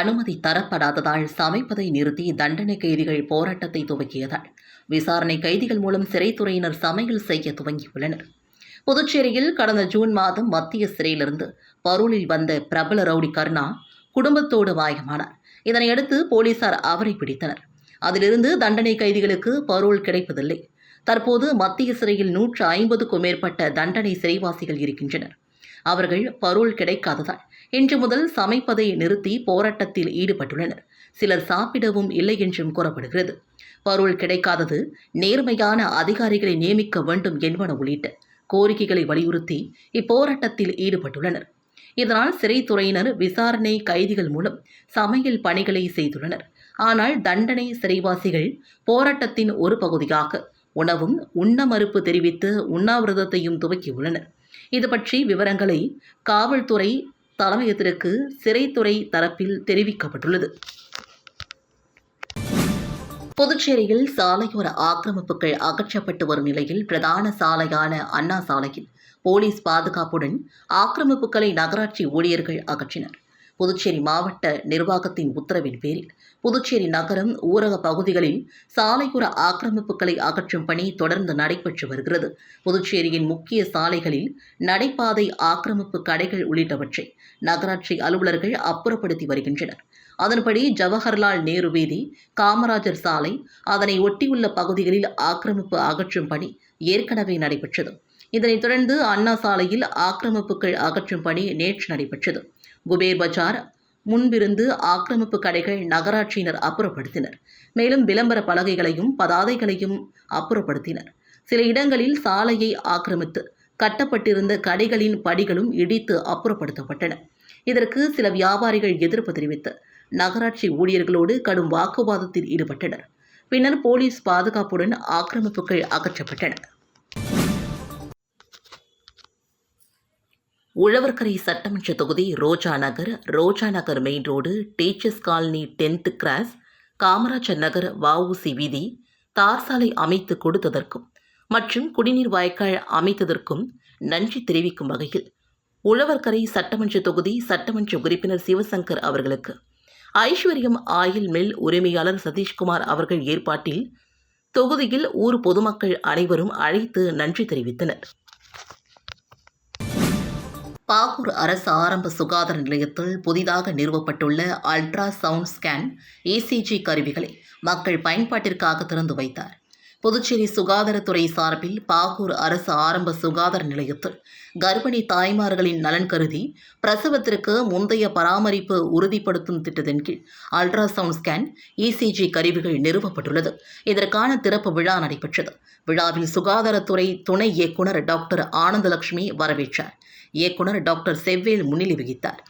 அனுமதி தரப்படாததால் சமைப்பதை நிறுத்தி தண்டனை கைதிகள் போராட்டத்தை துவக்கியதால் விசாரணை கைதிகள் மூலம் சிறைத்துறையினர் சமையல் செய்ய துவங்கியுள்ளனர். புதுச்சேரியில் கடந்த ஜூன் மாதம் மத்திய சிறையிலிருந்து பரூலில் வந்த பிரபல ரவுடி கருணா குடும்பத்தோடு மாயமானார். இதனையடுத்து போலீசார் அவரை பிடித்தனர். அதிலிருந்து தண்டனை கைதிகளுக்கு பரோல் கிடைப்பதில்லை. தற்போது மத்திய சிறையில் நூற்று ஐம்பதுக்கும் மேற்பட்ட தண்டனை சிறைவாசிகள் இருக்கின்றனர். அவர்கள் பரோல் கிடைக்காததால் இன்று முதல் சமைப்பதை நிறுத்தி போராட்டத்தில் ஈடுபட்டுள்ளனர். சிலர் சாப்பிடவும் இல்லை என்றும் கூறப்படுகிறது. பொருள் கிடைக்காதது நேர்மையான அதிகாரிகளை நியமிக்க வேண்டும் என்பன உள்ளிட்ட கோரிக்கைகளை வலியுறுத்தி இப்போராட்டத்தில் ஈடுபட்டுள்ளனர். இதனால் சிறைத்துறையினர் விசாரணை கைதிகள் மூலம் சமையல் பணிகளை செய்துள்ளனர். ஆனால் தண்டனை சிறைவாசிகள் போராட்டத்தின் ஒரு பகுதியாக உணவும் உண்ண மறுப்பு தெரிவித்து உண்ணாவிரதத்தையும் துவக்கியுள்ளனர். இது பற்றி விவரங்களை காவல்துறை தலைமையகத்திற்கு சிறைத்துறை தரப்பில் தெரிவிக்கப்பட்டுள்ளது. புதுச்சேரியில் சாலையோர ஆக்கிரமிப்புகள் அகற்றப்பட்டு வரும் நிலையில் பிரதான சாலையான அண்ணா சாலையில் போலீஸ் பாதுகாப்புடன் ஆக்கிரமிப்புகளை நகராட்சி ஊழியர்கள் அகற்றினர். புதுச்சேரி மாவட்ட நிர்வாகத்தின் உத்தரவின் பேரில் புதுச்சேரி நகரம் ஊரக பகுதிகளில் சாலையோர ஆக்கிரமிப்புகளை அகற்றும் பணி தொடர்ந்து நடைபெற்று வருகிறது. புதுச்சேரியின் முக்கிய சாலைகளில் நடைபாதை ஆக்கிரமிப்பு கடைகள் உள்ளிட்டவற்றை நகராட்சி அலுவலர்கள் அப்புறப்படுத்தி வருகின்றனர். அதன்படி ஜவஹர்லால் நேரு வீதி காமராஜர் சாலை அதனை ஒட்டியுள்ள பகுதிகளில் ஆக்கிரமிப்பு அகற்றும் பணி ஏற்கனவே நடைபெற்றது. இதனைத் தொடர்ந்து அண்ணா சாலையில் ஆக்கிரமிப்புகள் அகற்றும் பணி நேற்று நடைபெற்றது. குபேர் பஜார் முன்பிருந்து ஆக்கிரமிப்பு கடைகள் நகராட்சியினர் அப்புறப்படுத்தினர். மேலும் விளம்பர பலகைகளையும் பதாதைகளையும் அப்புறப்படுத்தினர். சில இடங்களில் சாலையை ஆக்கிரமித்து கட்டப்பட்டிருந்த கடைகளின் படிகளும் இடித்து அப்புறப்படுத்தப்பட்டன. இதற்கு சில வியாபாரிகள் எதிர்ப்பு தெரிவித்து நகராட்சி ஊழியர்களோடு கடும் வாக்குவாதத்தில் ஈடுபட்டனர். பின்னர் போலீஸ் பாதுகாப்புடன் ஆக்கிரமிப்புகள் அகற்றப்பட்டன. உழவர்கரை சட்டமன்ற தொகுதி Roja Nagar Roja Nagar main road teachers colony tenth cross Kamarajar Nagar VOC வீதி தார் சாலை அமைத்து கொடுத்ததற்கும் மற்றும் குடிநீர் வாய்க்கால் அமைத்ததற்கும் நன்றி தெரிவிக்கும் வகையில் உழவர்கரை சட்டமன்ற தொகுதி சட்டமன்ற உறுப்பினர் சிவசங்கர் அவர்களுக்கு ஐஸ்வர்யம் ஆயில் மில் உரிமையாளர் சதீஷ்குமார் அவர்கள் ஏற்பாட்டில் தொகுதியில் ஊர் பொதுமக்கள் அனைவரும் அழைத்து நன்றி தெரிவித்தனர். பாகூர் அரசு ஆரம்ப சுகாதார நிலையத்தில் புதிதாக நிறுவப்பட்டுள்ள அல்ட்ரா சவுண்ட் ஸ்கேன் இசிஜி கருவிகளை மக்கள் பயன்பாட்டிற்காக திறந்து வைத்தார். புதுச்சேரி சுகாதாரத்துறை சார்பில் பாகூர் அரசு ஆரம்ப சுகாதார நிலையத்தில் கர்ப்பிணி தாய்மார்களின் நலன் கருதி பிரசவத்திற்கு முந்தைய பராமரிப்பு உறுதிப்படுத்தும் திட்டத்தின் கீழ் அல்ட்ராசவுண்ட் ஸ்கேன் இசிஜி கருவிகள் நிறுவப்பட்டுள்ளது. இதற்கான திறப்பு விழா நடைபெற்றது. விழாவில் சுகாதாரத்துறை துணை இயக்குனர் டாக்டர் ஆனந்தலட்சுமி வரவேற்றார். இயக்குனர் டாக்டர் செவ்வேல் முன்னிலை வகித்தார்.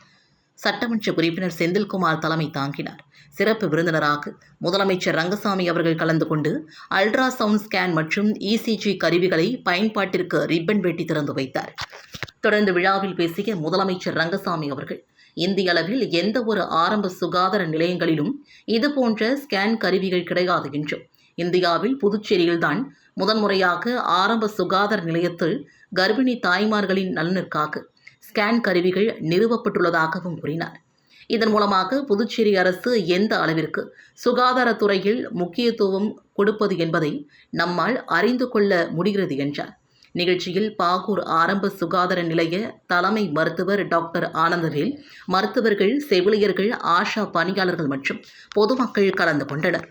சட்டமன்ற உறுப்பினர் செந்தில்குமார் தலைமை தாங்கினார். சிறப்பு விருந்தினராக முதலமைச்சர் ரங்கசாமி அவர்கள் கலந்து கொண்டு அல்ட்ரா சவுண்ட் ஸ்கேன் மற்றும் இசிஜி கருவிகளை பயன்பாட்டிற்கு ரிப்பன் வெட்டி திறந்து வைத்தார். தொடர்ந்து விழாவில் பேசிய முதலமைச்சர் ரங்கசாமி அவர்கள் இந்திய அளவில் எந்த ஒரு ஆரம்ப சுகாதார நிலையங்களிலும் இதுபோன்ற ஸ்கேன் கருவிகள் கிடையாது என்றும் இந்தியாவில் புதுச்சேரியில்தான் முதன்முறையாக ஆரம்ப சுகாதார நிலையத்தில் கர்ப்பிணி தாய்மார்களின் நலனிற்காக ஸ்கேன் கருவிகள் நிறுவப்பட்டுள்ளதாகவும் கூறினார். இதன் மூலமாக புதுச்சேரி அரசு எந்த அளவிற்கு சுகாதாரத்துறையில் முக்கியத்துவம் கொடுப்பது என்பதை நம்மால் அறிந்து கொள்ள முடிகிறது என்றார். நிகழ்ச்சியில் பாகூர் ஆரம்ப சுகாதார நிலைய தலைமை மருத்துவர் டாக்டர் ஆனந்தவேல் மருத்துவர்கள் செவிலியர்கள் ஆஷா பணியாளர்கள் மற்றும் பொதுமக்கள் கலந்து கொண்டனர்.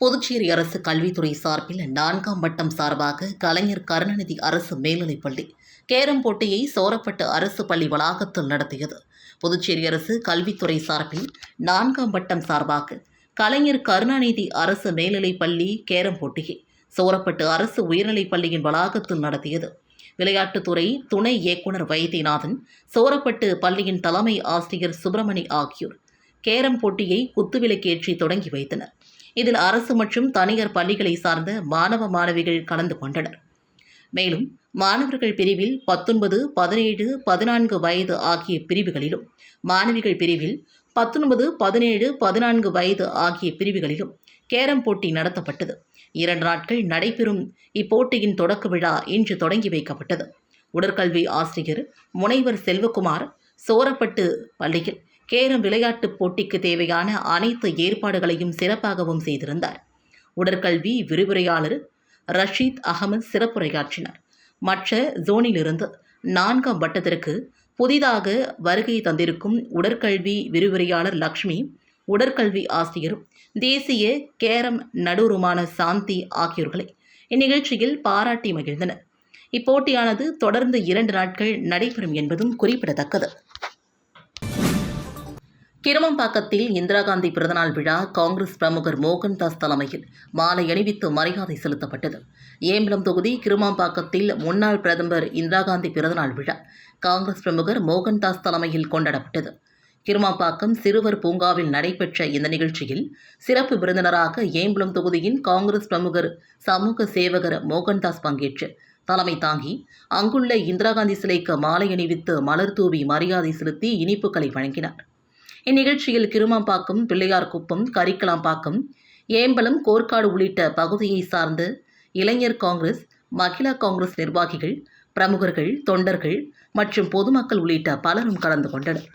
புதுச்சேரி அரசு கல்வித்துறை சார்பில் நான்காம் வட்டம் சார்பாக கலைஞர் கருணாநிதி அரசு மேல்நிலைப்பள்ளி கேரம் போட்டியை சோரப்பட்டு அரசு பள்ளி வளாகத்தில் நடத்தியது. புதுச்சேரி அரசு கல்வித்துறை சார்பில் நான்காம் வட்டம் சார்பாக கலைஞர் கருணாநிதி அரசு மேல்நிலைப்பள்ளி கேரம் போட்டியை சோரப்பட்டு அரசு உயர்நிலைப் பள்ளியின் வளாகத்தில் நடத்தியது. விளையாட்டுத்துறை துணை இயக்குனர் வைத்தியநாதன் சோரப்பட்டு பள்ளியின் தலைமை ஆசிரியர் சுப்பிரமணி ஆகியோர் கேரம் போட்டியை குத்துவிலக்கேற்றி தொடங்கி வைத்தனர். இதில் அரசு மற்றும் தனியார் பள்ளிகளை சார்ந்த மாணவ மாணவிகள் கலந்து கொண்டனர். மேலும் மாணவர்கள் பிரிவில் பத்தொன்பது பதினேழு பதினான்கு வயது ஆகிய பிரிவுகளிலும் மாணவிகள் பிரிவில் பத்தொன்பது பதினேழு பதினான்கு வயது ஆகிய பிரிவுகளிலும் கேரம் போட்டி நடத்தப்பட்டது. இரண்டு நாட்கள் நடைபெறும் இப்போட்டியின் தொடக்க விழா இன்று தொடங்கி வைக்கப்பட்டது. உடற்கல்வி ஆசிரியர் முனைவர் செல்வகுமார் சோரப்பட்டு பள்ளியில் கேரம் விளையாட்டுப் போட்டிக்கு தேவையான அனைத்து ஏற்பாடுகளையும் சிறப்பாகவும் செய்திருந்தார். உடற்கல்வி விரிவுரையாளர் ரஷீத் அகமது சிறப்புரையாற்றினார். மற்ற ஜோனிலிருந்து நான்காம் வட்டத்திற்கு புதிதாக வருகை தந்திருக்கும் உடற்கல்வி விரிவுரையாளர் லக்ஷ்மி உடற்கல்வி ஆசிரியரும் தேசிய கேரம் நடுவருமான சாந்தி ஆகியோர்களை இந்நிகழ்ச்சியில் பாராட்டி மகிழ்ந்தனர். இப்போட்டியானது தொடர்ந்து இரண்டு நாட்கள் நடைபெறும் என்பதும் குறிப்பிடத்தக்கது. கிருமம்பாக்கத்தில் இந்திரா காந்தி பிறந்தநாள் விழா காங்கிரஸ் பிரமுகர் மோகன்தாஸ் தலைமையில் மாலை அணிவித்து மரியாதை செலுத்தப்பட்டது. ஏம்பலம் தொகுதி கிருமாம்பாக்கத்தில் முன்னாள் பிரதமர் இந்திரா காந்தி பிறந்தநாள் விழா காங்கிரஸ் பிரமுகர் மோகன்தாஸ் தலைமையில் கொண்டாடப்பட்டது. கிருமாம்பாக்கம் சிறுவர் பூங்காவில் நடைபெற்ற இந்த நிகழ்ச்சியில் சிறப்பு விருந்தினராக ஏம்பலம் தொகுதியின் காங்கிரஸ் பிரமுகர் சமூக சேவகர் மோகன்தாஸ் பங்கேற்று தலைமை தாங்கி அங்குள்ள இந்திரா காந்தி சிலைக்கு மாலை அணிவித்து மலர் தூவி மரியாதை செலுத்தி இனிப்புகளை வழங்கினார். இந்நிகழ்ச்சியில் கிருமாம்பாக்கம் பிள்ளையார்குப்பம் கரிக்கலாம்பாக்கம் ஏம்பலம் கோர்க்காடு உள்ளிட்ட பகுதியை சார்ந்த இளைஞர் காங்கிரஸ் மகிழா காங்கிரஸ் நிர்வாகிகள் பிரமுகர்கள் தொண்டர்கள் மற்றும் பொதுமக்கள் உள்ளிட்ட பலரும் கலந்து கொண்டனர்.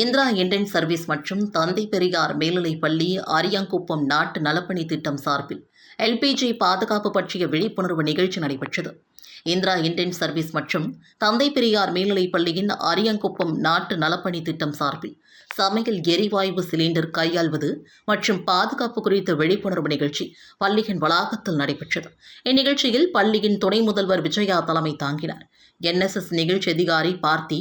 இந்திரா இண்டியன் சர்வீஸ் மற்றும் தந்தை பெரியார் மேல்நிலைப் பள்ளி அரியாங்குப்பம் நாட்டு நலப்பணி திட்டம் சார்பில் எல்பிஜி பாதுகாப்பு பற்றிய விழிப்புணர்வு நிகழ்ச்சி நடைபெற்றது. இந்திரா இந்தியன் சர்வீஸ் மற்றும் தந்தை பெரியார் மேல்நிலைப் பள்ளியின் அரியங்குப்பம் நாட்டு நலப்பணி திட்டம் சார்பில் சமையல் எரிவாயு சிலிண்டர் கையாள்வது மற்றும் பாதுகாப்பு குறித்த விழிப்புணர்வு நிகழ்ச்சி பள்ளியின் வளாகத்தில் நடைபெற்றது. இந்நிகழ்ச்சியில் பள்ளியின் துணை முதல்வர் விஜயா தலைமை தாங்கினார். என்எஸ்எஸ் நிகழ்ச்சி அதிகாரி பார்த்தி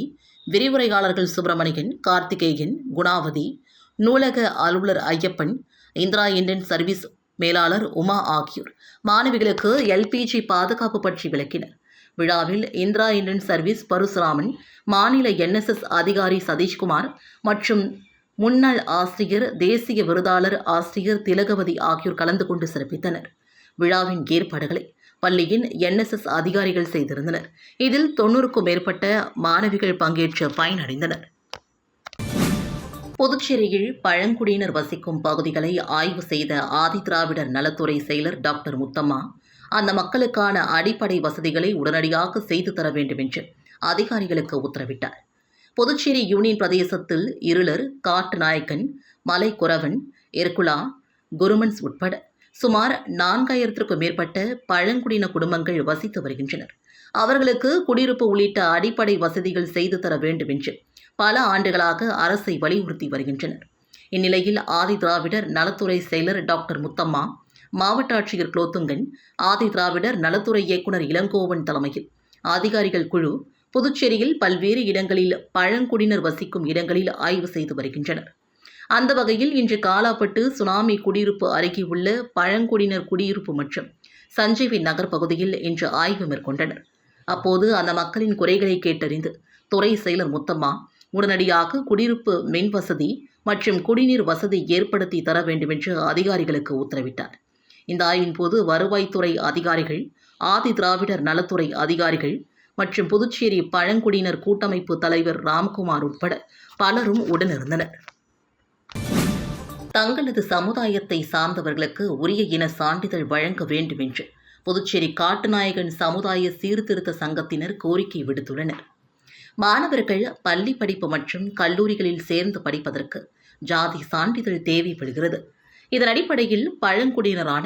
விரிவுரையாளர்கள் சுப்பிரமணியன் கார்த்திகேயன் குணாவதி நூலக அலுவலர் ஐயப்பன் இந்திரா இந்தியன் சர்வீஸ் மேலாளர் உமா ஆகியோர் மாணவிகளுக்கு எல்பிஜி பாதுகாப்பு பற்றி விளக்கினர். விழாவில் இந்திரா இந்தியன் சர்வீஸ் பரசுராமன் மாநில என்எஸ்எஸ் அதிகாரி சதீஷ்குமார் மற்றும் முன்னாள் ஆசிரியர் தேசிய விருதாளர் ஆசிரியர் திலகவதி ஆகியோர் கலந்து கொண்டு சிறப்பித்தனர். விழாவின் ஏற்பாடுகளை பள்ளியின் என்எஸ்எஸ் அதிகாரிகள் செய்திருந்தனர். இதில் தொன்னூறுக்கும் மேற்பட்ட மாணவிகள் பங்கேற்று பயனடைந்தனர். புதுச்சேரியில் பழங்குடியினர் வசிக்கும் பகுதிகளை ஆய்வு செய்த ஆதிதிராவிடர் நலத்துறை செயலர் டாக்டர் முத்தம்மா அந்த மக்களுக்கான அடிப்படை வசதிகளை உடனடியாக செய்து தர வேண்டும் என்று அதிகாரிகளுக்கு உத்தரவிட்டார். புதுச்சேரி யூனியன் பிரதேசத்தில் இருளர் காட்டுநாயக்கன் மலைக்குறவன் எர்குலா குருமன்ஸ் உட்பட சுமார் நான்காயிரத்திற்கும் மேற்பட்ட பழங்குடியின குடும்பங்கள் வசித்து வருகின்றனர். அவர்களுக்கு குடியிருப்பு உள்ளிட்ட அடிப்படை வசதிகள் செய்து தர வேண்டும் என்று பல ஆண்டுகளாக அரசை வலியுறுத்தி வருகின்றனர். இந்நிலையில் ஆதி திராவிடர் நலத்துறை செயலர் டாக்டர் முத்தம்மா மாவட்ட ஆட்சியர் குலோத்துங்கன் ஆதி திராவிடர் நலத்துறை இயக்குனர் இளங்கோவன் தலைமையில் அதிகாரிகள் குழு புதுச்சேரியில் பல்வேறு இடங்களில் பழங்குடியினர் வசிக்கும் இடங்களில் ஆய்வு செய்து வருகின்றனர். அந்த வகையில் இன்று காலாப்பட்டு சுனாமி குடியிருப்பு அருகே உள்ள பழங்குடியினர் குடியிருப்பு மற்றும் சஞ்சீவி நகர் பகுதியில் இன்று ஆய்வு மேற்கொண்டனர். அப்போது அந்த மக்களின் குறைகளை கேட்டறிந்து துறை செயலர் முத்தம்மா உடனடியாக குடியிருப்பு மின் வசதி மற்றும் குடிநீர் வசதி ஏற்படுத்தி தர வேண்டுமென்று அதிகாரிகளுக்கு உத்தரவிட்டார். இந்த ஆய்வின் போது வருவாய்த்துறை அதிகாரிகள் ஆதி திராவிடர் நலத்துறை அதிகாரிகள் மற்றும் புதுச்சேரி பழங்குடியினர் கூட்டமைப்பு தலைவர் ராம்குமார் உட்பட பலரும் உடனிருந்தனர். தங்களது சமுதாயத்தை சார்ந்தவர்களுக்கு உரிய இன சான்றிதழ் வழங்க வேண்டும் என்று புதுச்சேரி காட்டுநாயகன் சமுதாய சீர்திருத்த சங்கத்தினர் கோரிக்கை விடுத்துள்ளனர். மாணவர்கள் பள்ளி படிப்பு மற்றும் கல்லூரிகளில் சேர்ந்து படிப்பதற்கு ஜாதி சான்றிதழ் தேவைப்படுகிறது. இதன் அடிப்படையில் பழங்குடியினரான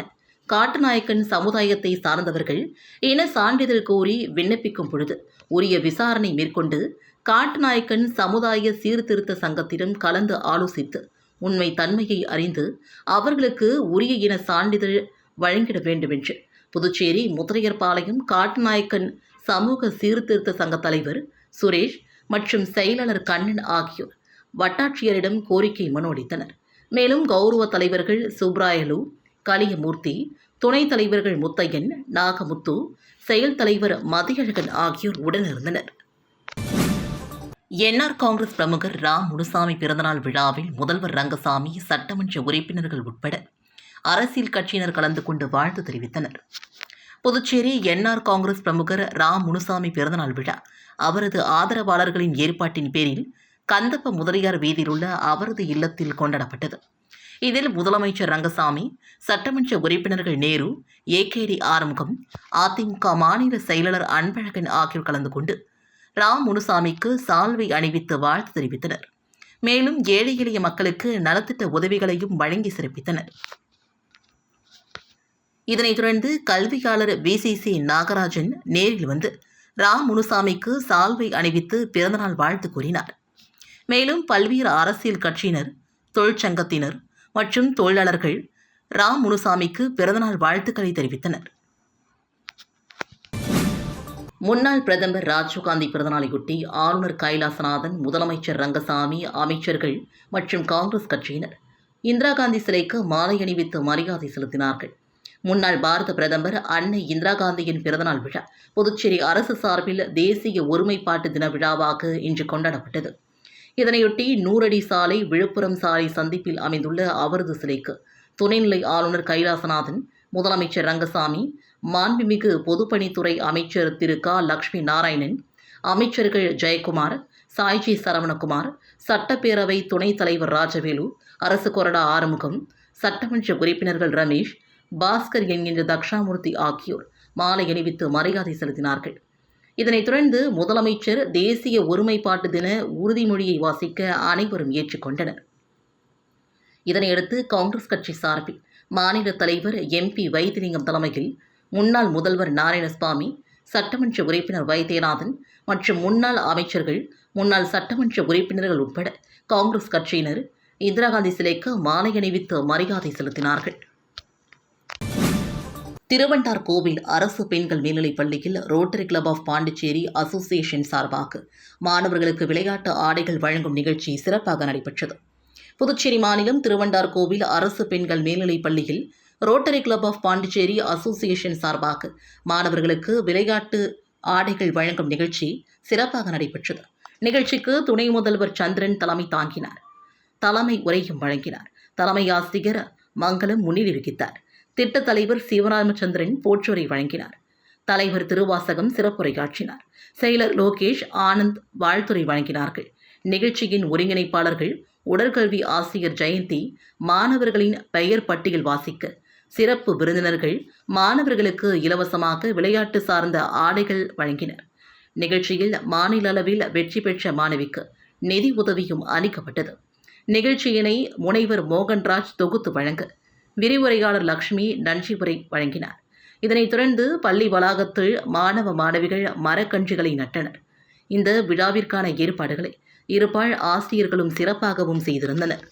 காட்டுநாயக்கன் சமுதாயத்தை சார்ந்தவர்கள் இன சான்றிதழ் கோரி விண்ணப்பிக்கும் பொழுது உரிய விசாரணை மேற்கொண்டு காட்டுநாயக்கன் சமுதாய சீர்திருத்த சங்கத்திடம் கலந்து ஆலோசித்து உண்மை தன்மையை அறிந்து அவர்களுக்கு உரிய இன சான்றிதழ் வழங்கிட வேண்டும் என்று புதுச்சேரி முத்திரையர்பாளையம் காட்டுநாயக்கன் சமூக சீர்திருத்த சங்க தலைவர் சுரேஷ் மற்றும் செயலாளர் கண்ணன் ஆகியோர் வட்டாட்சியரிடம் கோரிக்கை மனு அளித்தனர். மேலும் கௌரவ தலைவர்கள் சுப்ராயலு கலியமூர்த்தி துணைத் தலைவர்கள் முத்தையன் நாகமுத்து செயல் தலைவர் மதியழகன் ஆகியோர் உடனிருந்தனர். என்ஆர் காங்கிரஸ் பிரமுகர் ரா முனுசாமி பிறந்தநாள் விழாவில் முதல்வர் ரங்கசாமி சட்டமன்ற உறுப்பினர்கள் உட்பட அரசியல் கட்சியினர் கலந்து கொண்டு வாழ்த்து தெரிவித்தனர். புதுச்சேரி என்ஆர் காங்கிரஸ் பிரமுகர் ரா முனுசாமி பிறந்தநாள் விழா அவரது ஆதரவாளர்களின் ஏற்பாட்டின் பேரில் கந்தப்ப முதலியார் வீதியில் உள்ள அவரது இல்லத்தில் கொண்டாடப்பட்டது. இதில் முதலமைச்சர் ரங்கசாமி சட்டமன்ற உறுப்பினர்கள் நேரு ஏகேடி ஆறுமுகம் அதிமுக மாநில செயலாளர் அன்பழகன் ஆகியோர் கலந்து கொண்டு ரா முனுசாமிக்கு சால்வை அணிவித்து வாழ்த்து தெரிவித்தனர். மேலும் ஏழை எளிய மக்களுக்கு நலத்திட்ட உதவிகளையும் வழங்கி சிறப்பித்தனர். இதனைத் தொடர்ந்து கல்வியாளர் விசிசி நாகராஜன் நேரில் வந்து ராமுனுசாமிக்கு சால்வை அணிவித்து பிறந்தநாள் வாழ்த்து கூறினார். மேலும் பல்வேறு அரசியல் கட்சியினர் தொழிற்சங்கத்தினர் மற்றும் தொழிலாளர்கள் ராமுனுசாமிக்கு பிறந்தநாள் வாழ்த்துக்களை தெரிவித்தனர். முன்னாள் பிரதமர் ராஜீவ்காந்தி பிறந்தநாளையொட்டி ஆளுநர் கைலாசநாதன் முதலமைச்சர் ரங்கசாமி அமைச்சர்கள் மற்றும் காங்கிரஸ் கட்சியினர் இந்திரா காந்தி சிலைக்கு மாலை அணிவித்து மரியாதை செலுத்தினார்கள். முன்னாள் பாரத பிரதமர் அன்னை இந்திரா காந்தியின் பிறந்தநாள் விழா. புதுச்சேரி அரசு சார்பில் தேசிய ஒருமைப்பாட்டு தின விழாவாக இன்று கொண்டாடப்பட்டது. இதனையொட்டி நூறடி சாலை விழுப்புரம் சாலை சந்திப்பில் அமைந்துள்ள அவரது சிலைக்கு துணைநிலை ஆளுநர் கைலாசநாதன் முதலமைச்சர் ரங்கசாமி மாண்புமிகு பொதுப்பணித்துறை அமைச்சர் திரு க. லக்ஷ்மி நாராயணன் அமைச்சர்கள் ஜெயக்குமார் சாய்ஜி சரவணகுமார் சட்டப்பேரவை துணைத் தலைவர் ராஜவேலு அரசு கொறடா ஆறுமுகம் சட்டமன்ற உறுப்பினர்கள் ரமேஷ் பாஸ்கர் என்கின்ற தக்ஷாமூர்த்தி ஆகியோர் மாலை அணிவித்து மரியாதை செலுத்தினார்கள். இதனைத் தொடர்ந்து முதலமைச்சர் தேசிய ஒருமைப்பாட்டு தின உறுதிமொழியை வாசிக்க அனைவரும் ஏற்றுக்கொண்டனர். இதனையடுத்து காங்கிரஸ் கட்சி சார்பில் மாநில தலைவர் எம்பி வைத்திலிங்கம் தலைமையில் முன்னாள் முதல்வர் நாராயணசுவாமி சட்டமன்ற உறுப்பினர் வைத்தியநாதன் மற்றும் முன்னாள் அமைச்சர்கள் முன்னாள் சட்டமன்ற உறுப்பினர்கள் உட்பட காங்கிரஸ் கட்சியினர் இந்திரா காந்தி சிலைக்கு மாலை அணிவித்து மரியாதை செலுத்தினார்கள். திருவண்டார் கோவில் அரசு பெண்கள் மேல்நிலைப் பள்ளியில் Rotary Club of Pondicherry association சார்பாக மாணவர்களுக்கு விளையாட்டு ஆடைகள் வழங்கும் நிகழ்ச்சி சிறப்பாக நடைபெற்றது. புதுச்சேரி மாநிலம் திருவண்டார் கோவில் அரசு பெண்கள் மேல்நிலைப் பள்ளியில் Rotary Club of Pondicherry association சார்பாக மாணவர்களுக்கு விளையாட்டு ஆடைகள் வழங்கும் நிகழ்ச்சி சிறப்பாக நடைபெற்றது. நிகழ்ச்சிக்கு துணை முதல்வர் சந்திரன் தலைமை தாங்கினார். தலைமை உரையும் வழங்கினார். தலைமை ஆசிரியர் மங்களம் முன்னிலை வகித்தார். திட்டத் தலைவர் சிவராமச்சந்திரன் போற்றுரை வழங்கினார். தலைவர் திருவாசகம் சிறப்புரையாற்றினார். செயலர் லோகேஷ் ஆனந்த் வாழ்த்துரை வழங்கினார்கள். நிகழ்ச்சியின் ஒருங்கிணைப்பாளர்கள் உடற்கல்வி ஆசிரியர் ஜெயந்தி மாணவர்களின் பெயர் பட்டியல் வாசிக்க சிறப்பு விருந்தினர்கள் மாணவர்களுக்கு இலவசமாக விளையாட்டு சார்ந்த ஆடைகள் வழங்கினர். நிகழ்ச்சியில் மாநில அளவில் வெற்றி பெற்ற மாணவிக்கு நிதி உதவியும் அளிக்கப்பட்டது. நிகழ்ச்சியினை முனைவர் மோகன்ராஜ் தொகுத்து வழங்க விரிவுரையாளர் லக்ஷ்மி நன்றி உரை வழங்கினார். இதனைத் தொடர்ந்து பள்ளி வளாகத்தில் மாணவ மாணவிகள் மரக்கன்றுகளை நட்டனர். இந்த விழாவிற்கான ஏற்பாடுகளை இருபால் ஆசிரியர்களும் சிறப்பாகவும் செய்திருந்தனர்.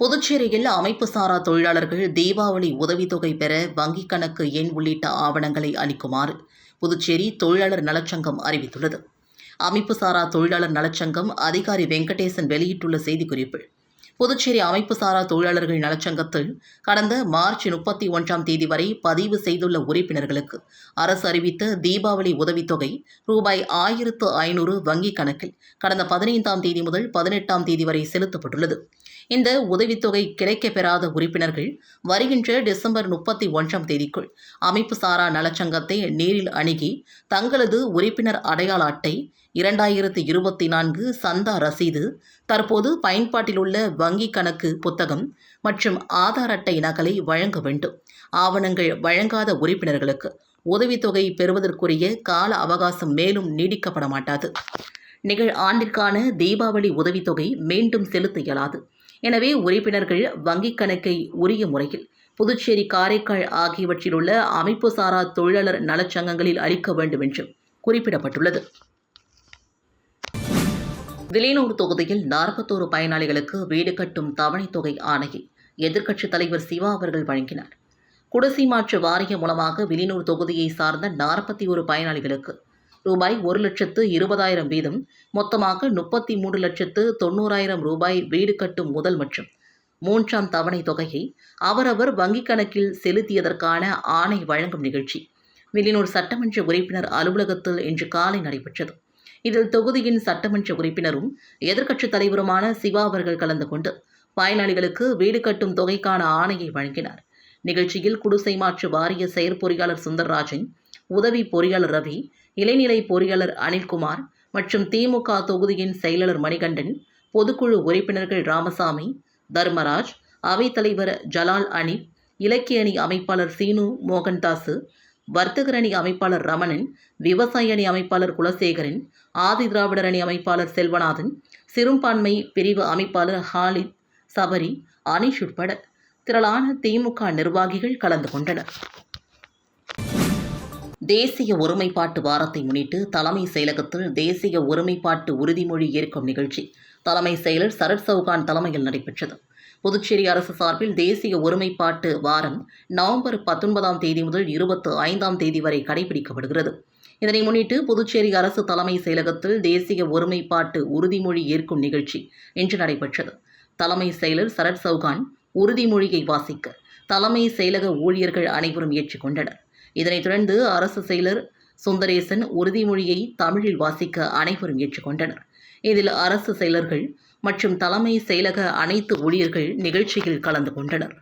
புதுச்சேரியில் அமைப்பு சாரா தொழிலாளர்கள் தீபாவளி உதவித்தொகை பெற வங்கிக் கணக்கு எண் உள்ளிட்ட ஆவணங்களை அளிக்குமாறு புதுச்சேரி தொழிலாளர் நலச்சங்கம் அறிவித்துள்ளது. அமைப்பு சாரா தொழிலாளர் நலச்சங்கம் அதிகாரி வெங்கடேசன் வெளியிட்டுள்ள செய்திக்குறிப்பில் புதுச்சேரி அமைப்பு சாரா தொழிலாளர்கள் நலச்சங்கத்தில் கடந்த மார்ச் முப்பத்தி ஒன்றாம் தேதி வரை பதிவு செய்துள்ள உறுப்பினர்களுக்கு அரசு அறிவித்த தீபாவளி உதவித்தொகை ரூபாய் ஆயிரத்து ஐநூறு வங்கிக் கணக்கில் கடந்த பதினைந்தாம் தேதி முதல் பதினெட்டாம் தேதி வரை செலுத்தப்பட்டுள்ளது. இந்த உதவித்தொகை கிடைக்க பெறாத உறுப்பினர்கள் வருகின்ற டிசம்பர் முப்பத்தி ஒன்றாம் தேதிக்குள் அமைப்பு சாரா நலச்சங்கத்தை நேரில் அணுகி தங்களது உறுப்பினர் அடையாள அட்டை இரண்டாயிரத்து இருபத்தி நான்கு சந்தா ரசீது தற்போது பயன்பாட்டில் உள்ள வங்கி கணக்கு புத்தகம் மற்றும் ஆதார் அட்டை நகலை வழங்க வேண்டும். ஆவணங்கள் வழங்காத உறுப்பினர்களுக்கு உதவித்தொகை பெறுவதற்குரிய கால அவகாசம் மேலும் நீடிக்கப்பட மாட்டாது. நிகழ் ஆண்டிற்கான தீபாவளி உதவித்தொகை மீண்டும் செலுத்த இயலாது. எனவே உறுப்பினர்கள் வங்கிக் கணக்கை உரிய முறையில் புதுச்சேரி காரைக்கால் ஆகியவற்றில் உள்ள அமைப்பு சாரா தொழிலாளர் நலச்சங்கங்களில் அளிக்க வேண்டும் என்றும் குறிப்பிடப்பட்டுள்ளது. வில்லியனூர் தொகுதியில் நாற்பத்தோரு பயனாளிகளுக்கு வீடு கட்டும் தவணைத் தொகை ஆணையை எதிர்க்கட்சித் தலைவர் சிவா அவர்கள் வழங்கினார். குடிசை மாற்று வாரியம் மூலமாக வில்லியனூர் தொகுதியை சார்ந்த நாற்பத்தி ஒரு பயனாளிகளுக்கு ரூபாய் ஒரு லட்சத்து இருபதாயிரம் வீதம் மொத்தமாக முப்பத்தி மூன்று லட்சத்து தொண்ணூறாயிரம் ரூபாய் வீடு கட்டும் முதல் மற்றும் மூன்றாம் தவணை தொகையை அவரவர் வங்கிக் கணக்கில் செலுத்தியதற்கான ஆணை வழங்கும் நிகழ்ச்சி வில்லியனூர் சட்டமன்ற உறுப்பினர் அலுவலகத்தில் இன்று காலை நடைபெற்றது. இதில் தொகுதியின் சட்டமன்ற உறுப்பினரும் எதிர்க்கட்சித் தலைவருமான சிவா அவர்கள் கலந்து கொண்டு பயனாளிகளுக்கு வீடு கட்டும் தொகைக்கான ஆணையை வழங்கினார். நிகழ்ச்சியில் குடிசை மாற்று வாரிய செயற்பொறியாளர் சுந்தர்ராஜன் உதவி பொறியாளர் ரவி இளைநிலை பொறியாளர் அனில்குமார் மற்றும் திமுக தொகுதியின் செயலாளர் மணிகண்டன் பொதுக்குழு உறுப்பினர்கள் ராமசாமி தர்மராஜ் அவைத்தலைவர் ஜலால் அனி இலக்கிய அணி அமைப்பாளர் சீனு மோகன்தாசு வர்த்தகர் அணி அமைப்பாளர் ரமணன் விவசாய அணி அமைப்பாளர் குலசேகரன் ஆதி திராவிடர் அணி அமைப்பாளர் செல்வநாதன் சிறுபான்மை பிரிவு அமைப்பாளர் ஹாலித் சபரி அனீஷ் உட்பட திரளான திமுக நிர்வாகிகள் கலந்து கொண்டனர். தேசிய ஒருமைப்பாட்டு வாரத்தை முன்னிட்டு தலைமை செயலகத்தில் தேசிய ஒருமைப்பாட்டு உறுதிமொழி ஏற்கும் நிகழ்ச்சி. தலைமை செயலர் சரத் சௌகான் தலைமையில் நடைபெற்றது. புதுச்சேரி அரசு சார்பில் தேசிய ஒருமைப்பாட்டு வாரம் நவம்பர் பத்தொன்பதாம் தேதி முதல் இருபத்து ஐந்தாம் தேதி வரை கடைபிடிக்கப்படுகிறது. இதனை முன்னிட்டு புதுச்சேரி அரசு தலைமை செயலகத்தில் தேசிய ஒருமைப்பாட்டு உறுதிமொழி ஏற்கும் நிகழ்ச்சி இன்று நடைபெற்றது. தலைமை செயலர் சரத் சௌகான் உறுதிமொழியை வாசிக்க தலைமை செயலக ஊழியர்கள் அனைவரும் ஏற்றுக்கொண்டனர். இதனைத் தொடர்ந்து அரசு செயலர் சுந்தரேசன் உறுதிமொழியை தமிழில் வாசிக்க அனைவரும் ஏற்றுக்கொண்டனர். இதில் அரசு செயலர்கள் மற்றும் தலைமை செயலக அனைத்து ஊழியர்கள் நிகழ்ச்சியில் கலந்து கொண்டனர்.